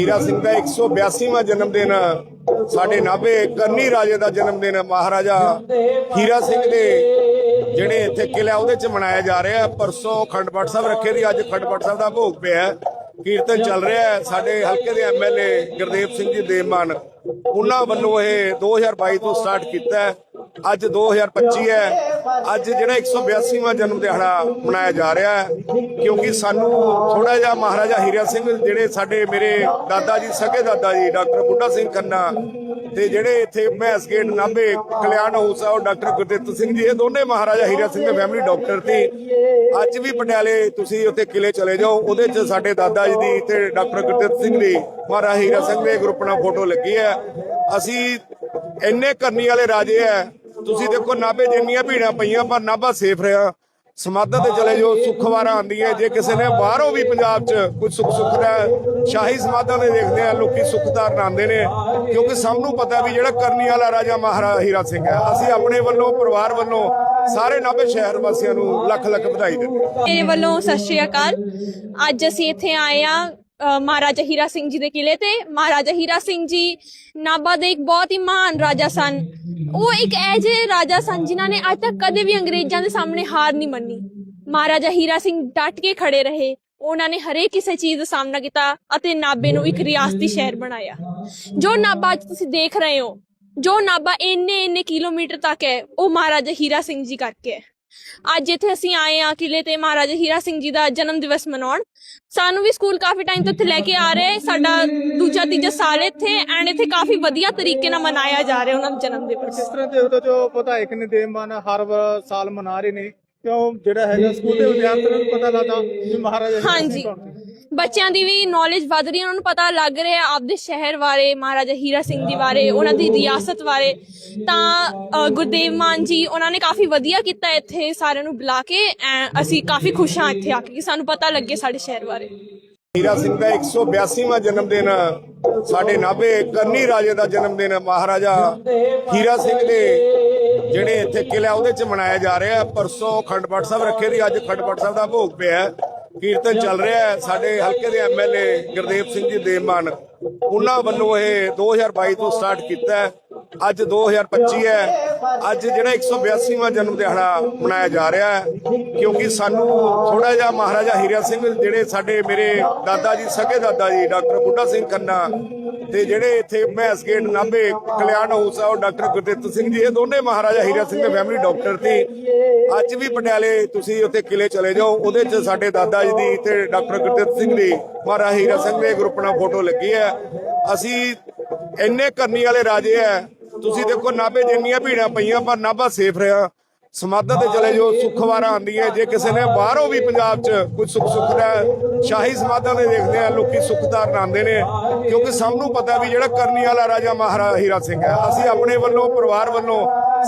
ਹੀਰਾ ਸਿੰਘ ਦਾ 182ਵਾਂ ਜਨਮ ਦਿਨ, ਸਾਡੇ ਨਾਭੇ ਕਰਨੀ ਰਾਜੇ ਦਾ ਜਨਮ ਦਿਨ, ਮਹਾਰਾਜਾ ਹੀਰਾ ਸਿੰਘ ਦੇ ਜਿਹੜੇ ਇੱਥੇ ਕਿਲਾ ਉਹਦੇ ਚ ਮਨਾਇਆ ਜਾ ਰਿਹਾ। ਪਰਸੋਂ ਖੰਡ ਪਾਠ ਸਾਹਿਬ ਰੱਖੇ ਦੀ, ਅੱਜ ਖੰਡ ਪਾਠ ਸਾਹਿਬ ਦਾ ਭੋਗ ਪਿਆ ਕੀਰਤਨ ਚੱਲ ਰਿਹਾ ਹੈ। ਸਾਡੇ ਹਲਕੇ ਦੇ ਐਮਐਲਏ ਗੁਰਦੇਵ ਸਿੰਘ ਜੀ ਦੇਵਮਾਨ ਉਹਨਾਂ ਵੱਲੋਂ ਇਹ 2022 ਤੋਂ ਸਟਾਰਟ ਕੀਤਾ ਹੈ। ਅੱਜ 2025 ਹੈ। ਅੱਜ ਜਿਹੜਾ 182ਵਾਂ ਜਨਮ ਦਿਹਾੜਾ ਮਨਾਇਆ ਜਾ ਰਿਹਾ ਹੈ, ਕਿਉਂਕਿ ਸਾਨੂੰ ਥੋੜਾ ਜਿਹਾ ਮਹਾਰਾਜਾ ਹੀਰਾ ਸਿੰਘ, ਜਿਹੜੇ ਸਾਡੇ ਮੇਰੇ ਦਾਦਾ ਜੀ ਸਕੇ ਦਾਦਾ ਜੀ, ਡਾਕਟਰ ਬੁੱਢਾ ਸਿੰਘ ਖੰਨਾ ਤੇ ਜਿਹੜੇ ਇੱਥੇ ਮਹਿਸ ਗੇਟ, ਨਾਭੇ, ਕਲਿਆਣ ਹਾਊਸ ਆ, ਉਹ ਡਾਕਟਰ ਗੁਰਦਿੱਤ ਸਿੰਘ ਜੀ, ਇਹ ਦੋਨੇ ਮਹਾਰਾਜਾ ਹੀਰਾ ਸਿੰਘ ਦੇ ਫੈਮਿਲੀ ਡਾਕਟਰ ਸੀ। ਅੱਜ ਵੀ ਪਟਿਆਲੇ ਤੁਸੀਂ ਉੱਥੇ ਕਿਲੇ ਚਲੇ ਜਾਓ, ਉਹਦੇ 'ਚ ਸਾਡੇ ਦਾਦਾ ਜੀ ਦੀ ਤੇ ਡਾਕਟਰ ਗੁਰਦਿੱਤ ਸਿੰਘ ਦੀ, ਮਹਾਰਾਜਾ ਹੀਰਾ ਸਿੰਘ ਦੇ ਗਰੁੱਪ ਨਾਲ ਫੋਟੋ ਲੱਗੀ ਹੈ। ਅਸੀਂ ਇੰਨੇ ਕਰਨੀ ਵਾਲੇ ਰਾਜੇ ਆ ਤੁਸੀਂ ਦੇਖੋ ਨਾਭੇ ਜਿੰਨੀਆਂ ਭੀੜਾਂ ਪਈਆਂ, ਪਰ ਨਾਭਾ ਸੇਫ ਰਿਹਾ। ਸਮਾਧਾਂ ਤੇ ਚਲੇ ਜਾਓ, ਸੁਖਵਾਰਾ ਆਂਦੀ ਜੇ ਕਿਸੇ ਨੇ ਬਾਹਰੋਂ ਵੀ ਪੰਜਾਬ 'ਚ ਕੁਝ ਸੁੱਖ ਸੁੱਖ ਸ਼ਾਹੀ ਸਮਾਧਾਂ ਦੇ ਦੇਖਦੇ ਆ, ਲੋਕੀ ਸੁਖਦਾਰ ਆਉਂਦੇ ਨੇ। ਕਿਉਂਕਿ ਸਭ ਨੂੰ ਪਤਾ ਵੀ ਜਿਹੜਾ ਕਰਨੀ ਵਾਲਾ ਰਾਜਾ ਮਹਾਰਾਜਾ ਹੀਰਾ ਸਿੰਘ ਹੈ। ਅਸੀਂ ਆਪਣੇ ਵੱਲੋਂ, ਪਰਿਵਾਰ ਵੱਲੋਂ ਸਾਰੇ ਨਾਭੇ ਸ਼ਹਿਰ ਵਾਸੀਆਂ ਨੂੰ ਲੱਖ ਲੱਖ ਵਧਾਈ ਦਿੰਦੇ ਮੇਰੇ ਵੱਲੋਂ ਸਤਿ ਸ਼੍ਰੀ ਅਕਾਲ। ਅੱਜ ਅਸੀਂ ਇੱਥੇ ਆਏ ਆ ਮਹਾਰਾਜਾ ਹੀਰਾ ਸਿੰਘ ਜੀ ਦੇ ਕਿਲੇ ਤੇ। ਮਹਾਰਾਜਾ ਹੀਰਾ ਸਿੰਘ ਜੀ ਨਾਭਾ ਦੇ ਇੱਕ ਬਹੁਤ ਹੀ ਮਹਾਨ ਰਾਜਾ ਸਨ। ਉਹ ਇੱਕ ਐਜੇ ਰਾਜਾ ਸਨ ਜਿਨ੍ਹਾਂ ਨੇ ਅੱਜ ਤੱਕ ਕਦੇ ਵੀ ਅੰਗਰੇਜ਼ਾਂ ਦੇ ਸਾਹਮਣੇ ਹਾਰ ਨਹੀਂ ਮੰਨੀ। ਮਹਾਰਾਜਾ ਹੀਰਾ ਸਿੰਘ ਡਟ ਕੇ ਖੜੇ ਰਹੇ। ਉਹਨਾਂ ਨੇ ਹਰੇਕ ਕਿਸੇ ਚੀਜ਼ ਦਾ ਸਾਹਮਣਾ ਕੀਤਾ ਅਤੇ ਨਾਭੇ ਨੂੰ ਇੱਕ ਰਿਆਸਤੀ ਸ਼ਹਿਰ ਬਣਾਇਆ। ਜੋ ਨਾਭਾ ਅੱਜ ਤੁਸੀਂ ਦੇਖ ਰਹੇ ਹੋ, ਜੋ ਨਾਭਾ ਇੰਨੇ ਇੰਨੇ ਕਿਲੋਮੀਟਰ ਤੱਕ ਹੈ, ਉਹ ਮਹਾਰਾਜਾ ਹੀਰਾ ਸਿੰਘ ਜੀ ਕਰਕੇ ਹੈ। ਅੱਜ ਇੱਥੇ ਅਸੀਂ ਆਏ ਆ ਕਿਲੇ ਤੇ ਮਹਾਰਾਜਾ ਹੀਰਾ ਸਿੰਘ ਜੀ ਦਾ ਜਨਮ ਦਿਵਸ ਮਨਾਉਣ। ਸਾਨੂੰ ਵੀ ਸਕੂਲ ਕਾਫੀ ਟਾਈਮ ਤੋਂ ਇੱਥੇ ਲੈ ਕੇ ਆ ਰਹੇ ਸਾਡਾ ਦੂਜਾ ਤੀਜਾ ਸਾਲ ਇੱਥੇ ਐਂਡ ਇੱਥੇ ਕਾਫੀ ਵਧੀਆ ਤਰੀਕੇ ਨਾਲ ਮਨਾਇਆ ਜਾ ਰਿਹਾ ਉਹਨਾਂ ਦਾ ਜਨਮ ਦਿਵਸ। ਕਿਸ ਤਰ੍ਹਾਂ ਦੇ ਉਹਦੇ ਜੋ ਵਿਧਾਇਕ ਨੇ ਦੇਵਮਾਨ ਹਰ ਸਾਲ ਮਨਾ ਰਹੇ ਨੇ ਕਿਉਂ ਜਿਹੜਾ ਹੈਗਾ ਸਕੂਲ ਦੇ ਵਿਦਿਆਰਥੀਆਂ ਨੂੰ ਪਤਾ ਲੱਗਦਾ ਵੀ ਮਹਾਰਾਜਾ ਹਾਂਜੀ। ਬੱਚਿਆਂ ਦੀ ਵੀ ਨੌਲੇਜ ਵੱਧ ਰਹੀ ਹੈ, ਉਹਨਾਂ ਨੂੰ ਪਤਾ ਲੱਗ ਰਿਹਾ ਆਪਦੇ ਸ਼ਹਿਰ ਬਾਰੇ, ਮਹਾਰਾਜਾ ਹੀਰਾ ਸਿੰਘ ਜੀ ਬਾਰੇ, ਉਹਨਾਂ ਦੀ ਰਿਆਸਤ ਬਾਰੇ। ਤਾਂ ਗੁਰਦੇਵ ਮਾਨ ਜੀ, ਉਹਨਾਂ ਨੇ ਕਾਫੀ ਵਧੀਆ ਕੀਤਾ ਇੱਥੇ ਸਾਰਿਆਂ ਨੂੰ ਬੁਲਾ ਕੇ ਅਸੀਂ ਕਾਫੀ ਖੁਸ਼ ਹਾਂ ਇੱਥੇ ਆ ਕੇ ਕਿ ਸਾਨੂੰ ਪਤਾ ਲੱਗੇ ਸਾਡੇ ਸ਼ਹਿਰ ਬਾਰੇ। ਹੀਰਾ ਸਿੰਘ ਦਾ 182ਵਾਂ ਜਨਮ ਦਿਨ, ਸਾਡੇ ਨਾਭੇ ਕਰਨੀ ਰਾਜੇ ਦਾ ਜਨਮ ਦਿਨ, ਮਹਾਰਾਜਾ ਹੀਰਾ ਸਿੰਘ ਦੇ ਜਿਹੜੇ ਇੱਥੇ ਕਿਲਾ ਉਹਦੇ ਚ ਮਨਾਇਆ ਜਾ ਰਿਹਾ ਹੈ। ਪਰਸੋਂ ਖੰਡ ਪਾਠ ਸਾਹਿਬ ਰੱਖੇ ਦੀ, ਅੱਜ ਖੰਡ ਪਾਠ ਸਾਹਿਬ ਦਾ ਭੋਗ ਪਿਆ ਕੀਰਤਨ ਚੱਲ ਰਿਹਾ ਹੈ। ਸਾਡੇ ਹਲਕੇ ਦੇ ਐਮਐਲਏ ਗੁਰਦੇਵ ਸਿੰਘ ਜੀ ਦੇਵਮਾਨ ਉਹਨਾਂ ਵੱਲੋਂ ਇਹ 2022 ਤੋਂ ਸਟਾਰਟ ਕੀਤਾ ਹੈ। ਅੱਜ 2025 ਹੈ। ਅੱਜ ਜਿਹੜਾ 182ਵਾਂ ਜਨਮ ਦਿਹਾੜਾ ਮਨਾਇਆ ਜਾ ਰਿਹਾ ਹੈ। ਕਿਉਂਕਿ ਸਾਨੂੰ ਥੋੜਾ ਜਿਹਾ ਮਹਾਰਾਜਾ ਹੀਰਾ ਸਿੰਘ, ਜਿਹੜੇ ਸਾਡੇ ਮੇਰੇ ਦਾਦਾ ਜੀ, ਸਕੇ ਦਾਦਾ ਜੀ, ਡਾਕਟਰ ਬੁੱਢਾ ਸਿੰਘ ਖੰਨਾ ਤੇ ਜਿਹੜੇ ਇੱਥੇ ਮਹਿਸ ਗੇਟ ਨਾਭੇ ਕਲਿਆਣ ਹਾਊਸ ਆ, ਉਹ ਡਾਕਟਰ ਗੁਰਦਿੱਤ ਸਿੰਘ ਜੀ, ਇਹ ਦੋਨੇ ਮਹਾਰਾਜਾ ਹੀਰਾ ਸਿੰਘ ਦੇ ਫੈਮਿਲੀ ਡਾਕਟਰ ਸੀ। ਅੱਜ ਵੀ ਪਟਿਆਲੇ ਤੁਸੀਂ ਉੱਥੇ ਕਿਲੇ ਚਲੇ ਜਾਓ, ਉਹਦੇ 'ਚ ਸਾਡੇ ਦਾਦਾ ਜੀ ਦੀ ਤੇ ਡਾਕਟਰ ਗੁਰਦਿੱਤ ਸਿੰਘ ਦੀ ਮਹਾਰਾਜਾ ਹੀਰਾ ਸਿੰਘ ਦੇ ਗਰੁੱਪ ਨਾਲ ਫੋਟੋ ਲੱਗੀ ਹੈ। ਅਸੀਂ ਇੰਨੇ ਕਰਨੀ ਵਾਲੇ ਰਾਜੇ ਆ ਤੁਸੀਂ ਦੇਖੋ ਨਾਭੇ ਜਿੰਨੀਆਂ ਭੀੜਾਂ ਪਈਆਂ, ਪਰ ਨਾਭਾ ਸੇਫ ਰਿਹਾ। ਸਮਾਧਾਂ ਤੇ ਚਲੇ ਜਾਓ ਸੁਖਵਾਰਾ ਆਂਦੀ ਜੇ ਕਿਸੇ ਨੇ ਬਾਹਰੋਂ ਵੀ ਪੰਜਾਬ 'ਚ ਕੁਝ ਸੁੱਖ ਸੁੱਖ ਸ਼ਾਹੀ ਸਮਾਧਾਂ ਦੇ ਦੇਖਦੇ ਆ, ਲੋਕੀ ਸੁਖਦਾਰ ਆਉਂਦੇ ਨੇ। ਕਿਉਂਕਿ ਸਭ ਨੂੰ ਪਤਾ ਵੀ ਜਿਹੜਾ ਕਰਨੀ ਵਾਲਾ ਰਾਜਾ ਮਹਾਰਾਜਾ ਹੀਰਾ ਸਿੰਘ ਹੈ। ਅਸੀਂ ਆਪਣੇ ਵੱਲੋਂ, ਪਰਿਵਾਰ ਵੱਲੋਂ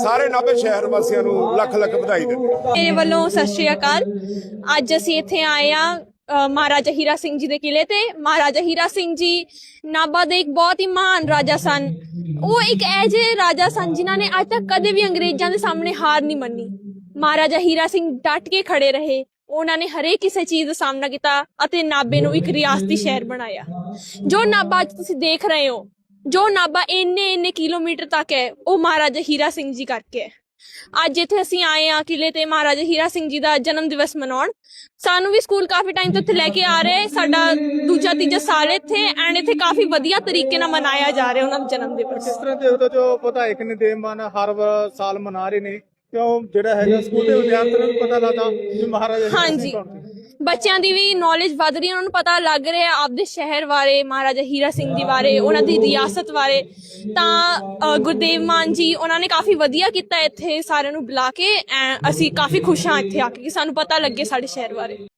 ਸਾਰੇ ਨਾਭੇ ਸ਼ਹਿਰ ਵਾਸੀਆਂ ਨੂੰ ਲੱਖ ਲੱਖ ਵਧਾਈ ਦਿੰਦੇ ਮੇਰੇ ਵੱਲੋਂ ਸਤਿ ਸ਼੍ਰੀ ਅਕਾਲ। ਅੱਜ ਅਸੀਂ ਇੱਥੇ ਆਏ ਆ ਮਹਾਰਾਜਾ ਹੀਰਾ ਸਿੰਘ ਜੀ ਦੇ ਕਿਲੇ ਤੇ। ਮਹਾਰਾਜਾ ਹੀਰਾ ਸਿੰਘ ਜੀ ਨਾਭਾ ਦੇ ਇੱਕ ਬਹੁਤ ਹੀ ਮਹਾਨ ਰਾਜਾ ਸਨ। ਉਹ ਇੱਕ ਐਜੇ ਰਾਜਾ ਸਨ ਜਿਨ੍ਹਾਂ ਨੇ ਅੱਜ ਤੱਕ ਕਦੇ ਵੀ ਅੰਗਰੇਜ਼ਾਂ ਦੇ ਸਾਹਮਣੇ ਹਾਰ ਨਹੀਂ ਮੰਨੀ। ਮਹਾਰਾਜਾ ਹੀਰਾ ਸਿੰਘ ਡਟ ਕੇ ਖੜੇ ਰਹੇ। ਉਹਨਾਂ ਨੇ ਹਰੇਕ ਕਿਸੇ ਚੀਜ਼ ਦਾ ਸਾਹਮਣਾ ਕੀਤਾ ਅਤੇ ਨਾਭੇ ਨੂੰ ਇੱਕ ਰਿਆਸਤੀ ਸ਼ਹਿਰ ਬਣਾਇਆ। ਜੋ ਨਾਭਾ ਅੱਜ ਤੁਸੀਂ ਦੇਖ ਰਹੇ ਹੋ, ਜੋ ਨਾਭਾ ਇੰਨੇ ਇੰਨੇ ਕਿਲੋਮੀਟਰ ਤੱਕ ਹੈ, ਉਹ ਮਹਾਰਾਜਾ ਹੀਰਾ ਸਿੰਘ ਜੀ ਕਰਕੇ ਹੈ। ਅੱਜ ਇੱਥੇ ਅਸੀਂ ਆਏ ਆ ਕਿਲੇ ਤੇ ਮਹਾਰਾਜਾ ਹੀਰਾ ਸਿੰਘ ਜੀ ਦਾ ਜਨਮ ਦਿਵਸ ਮਨਾਉਣ। ਸਾਨੂੰ ਵੀ ਸਕੂਲ ਕਾਫੀ ਟਾਈਮ ਤੋਂ ਇੱਥੇ ਲੈ ਕੇ ਆ ਰਹੇ। ਸਾਡਾ ਦੂਜਾ ਤੀਜਾ ਸਾਲ ਇੱਥੇ ਐਂਡ ਇੱਥੇ ਕਾਫੀ ਵਧੀਆ ਤਰੀਕੇ ਨਾਲ ਮਨਾਇਆ ਜਾ ਰਿਹਾ ਉਹਨਾਂ ਦਾ ਜਨਮ ਦਿਵਸ। ਕਿਸ ਤਰ੍ਹਾਂ ਦੇ ਉਹਦੇ ਜੋ ਵਿਧਾਇਕ ਨੇ ਦੇਵਮਾਨ ਹਰ ਸਾਲ ਮਨਾ ਰਹੇ ਨੇ ਕਿਉਂ? ਜਿਹੜਾ ਹੈਗਾ ਸਕੂਲ ਦੇ ਵਿਦਿਆਰਥੀਆਂ ਨੂੰ ਪਤਾ ਲੱਗਦਾ ਵੀ ਮਹਾਰਾਜਾ ਸਿੰਘ ਹਾਂਜੀ। ਕੌਣ ਸੀ। ਬੱਚਿਆਂ ਦੀ ਵੀ ਨੌਲੇਜ ਵੱਧ ਰਹੀ ਹੈ ਉਹਨਾਂ ਨੂੰ ਪਤਾ ਲੱਗ ਰਿਹਾ ਆਪਦੇ ਸ਼ਹਿਰ ਬਾਰੇ ਮਹਾਰਾਜਾ ਹੀਰਾ ਸਿੰਘ ਜੀ ਬਾਰੇ ਉਹਨਾਂ ਦੀ ਰਿਆਸਤ ਬਾਰੇ। ਤਾਂ ਅ, ਗੁਰਦੇਵ ਮਾਨ ਜੀ ਉਹਨਾਂ ਨੇ ਕਾਫੀ ਵਧੀਆ ਕੀਤਾ ਇੱਥੇ ਸਾਰਿਆਂ ਨੂੰ ਬੁਲਾ ਕੇ ਐਂ ਅਸੀਂ ਕਾਫੀ ਖੁਸ਼ ਹਾਂ ਇੱਥੇ ਆ ਕੇ ਕਿ ਸਾਨੂੰ ਪਤਾ ਲੱਗੇ ਸਾਡੇ ਸ਼ਹਿਰ ਬਾਰੇ।